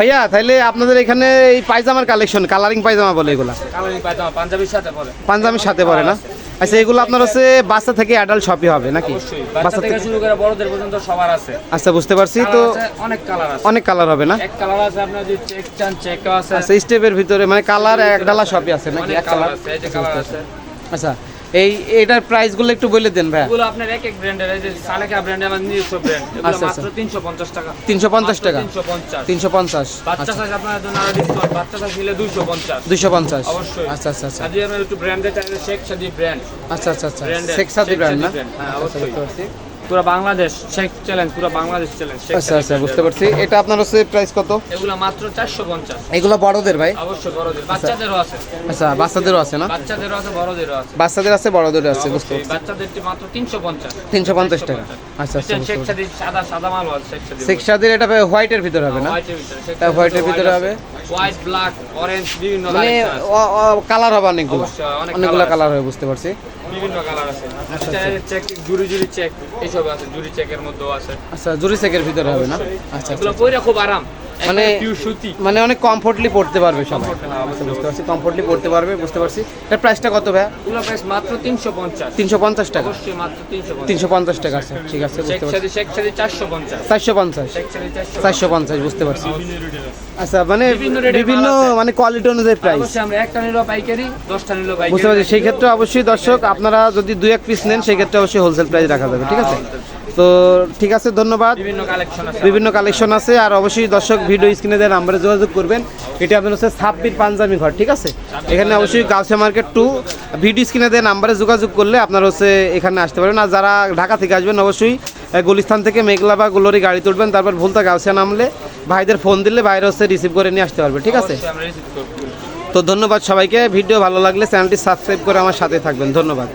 ভাইয়া তাহলে আপনাদের এখানে এই পায়জামার কালেকশন কালারিং পায়জামা বলে এগুলা? কালারিং পায়জামা পাঞ্জাবির সাথে পরে। পাঞ্জাবির সাথে পরে না? আচ্ছা এগুলো আপনার হচ্ছে বাচ্চা থেকে অ্যাডাল্ট সবই হবে নাকি? বাচ্চা থেকে শুরু করে বড়দের পর্যন্ত সবার আছে। আচ্ছা বুঝতে পারছি তো অনেক কালার আছে। অনেক কালার হবে না? এক কালার আছে আপনার যে চেক চান চেক আছে। আচ্ছা স্টেপের ভিতরে মানে কালার এক ডালা সবই আছে নাকি? এক কালার আছে এই যে কালার আছে। আচ্ছা এই এটার প্রাইসগুলো একটু বলে দেন ভাই এগুলো আপনার এক এক ব্র্যান্ডের এই যে সালেকা ব্র্যান্ড আমার নিজস্ব ব্র্যান্ড এগুলো আচ্ছা, মাত্র 350 টাকা। তিনশো পঞ্চাশ টাকা? 350 তিনশো পঞ্চাশ? বাচ্চা সাইজ আপনার জন্য আরও ডিসকাউন্ট বাচ্চা সাইজ নিলে 250 দুইশো পঞ্চাশ? অবশ্যই। আচ্ছা আচ্ছা আচ্ছা। আজকে আমরা একটু ব্র্যান্ডের চাইলে শেখ সাদি ব্র্যান্ড আচ্ছা আচ্ছা আচ্ছা। শেখ সাদি ব্র্যান্ড না? হ্যাঁ, আচ্ছা, অবশ্যই। পুরো বাংলাদেশ শেখ চ্যালেঞ্জ পুরো বাংলাদেশ চ্যালেঞ্জ আচ্ছা আচ্ছা বুঝতে পারছি। এটা আপনার হচ্ছে প্রাইস কত? এগুলো মাত্র 450 এগুলো বড়দের ভাই? অবশ্যই বড়দের। বাচ্চাদেরও আছে। আচ্ছা বাচ্চাদেরও আছে না? বাচ্চাদেরও আছে বড়দেরও আছে। বাচ্চাদের আছে বড়দের আছে বুঝতে পারছি। বাচ্চাদেরটি মাত্র 350 তিনশো পঞ্চাশ টাকা। আচ্ছা আচ্ছা শেখ সাদি সাদা সাদা মাল আছে শেখ সাদি শেখ সাদির এটা হোয়াইটের ভিতরে হবে না? হোয়াইটের হোয়াইটের ভিতরে হবে। হোয়াইট ব্ল্যাক অরেঞ্জ বিভিন্ন মানে কালার হবে অনেকগুলো। অনেকগুলো কালার হবে বুঝতে পারছি। বিভিন্ন কালার আছে। আচ্ছা, চেক জুরি জুরি চেক এইসব আছে জুরি চেকের মধ্যেও আছে। আচ্ছা জুরি চেকের ভিতরে হবে না? আচ্ছা এগুলো আচ্ছা পরে খুব আরাম। মানে মানে অনেক কমফোর্টলি পড়তে পারবে সবাই। হ্যাঁ, বুঝতে পারছি। কমফোর্টলি পড়তে পারবে বুঝতে পারছি। এর প্রাইসটা কত ভাইয়া? এগুলো প্রাইস মাত্র 350 তিনশো পঞ্চাশ টাকা। অবশ্যই মাত্র 350 তিনশো পঞ্চাশ টাকা আছে ঠিক আছে বুঝতে পারছি। সাদি শেখ সাদি 450 চারশো পঞ্চাশ। শেখ সাদি 450 বুঝতে পারছি। আচ্ছা মানে বিভিন্ন। মানে কোয়ালিটি অনুযায়ী প্রাইস অবশ্যই আমরা একটা নিলো পাইকারি 10টা নিলো পাইকারি। বুঝতে পারছি। সেই ক্ষেত্রে অবশ্যই দর্শক আপনারা যদি দুই এক পিস নেন সেই ক্ষেত্রে অবশ্যই হোলসেল প্রাইস রাখা যাবে। ঠিক আছে? তো ঠিক আছে ধন্যবাদ। বিভিন্ন কালেকশন আছে বিভিন্ন কালেকশন আছে আর অবশ্যই দর্শক ভিডিও স্ক্রিনে দেওয়ার নাম্বারে যোগাযোগ করবেন। এটি আপনার হচ্ছে ছাব্বির পাঞ্জাবি ঘর ঠিক আছে? এখানে অবশ্যই গাউসিয়া মার্কেট টু। ভিডিও স্ক্রিনে দেওয়ার নাম্বারে যোগাযোগ করলে আপনার হচ্ছে এখানে আসতে পারবেন আর যারা ঢাকা থেকে আসবেন অবশ্যই গুলিস্তান থেকে মেঘলা বা গুলোরি গাড়ি তুলবেন তারপর ভুলতা গাউসিয়া নামলে ভাইদের ফোন দিলে বাইরে হচ্ছে রিসিভ করে নিয়ে আসতে পারবে ঠিক আছে? তো ধন্যবাদ সবাইকে। ভিডিও ভালো লাগলে চ্যানেলটি সাবস্ক্রাইব করে আমার সাথে থাকবেন। ধন্যবাদ।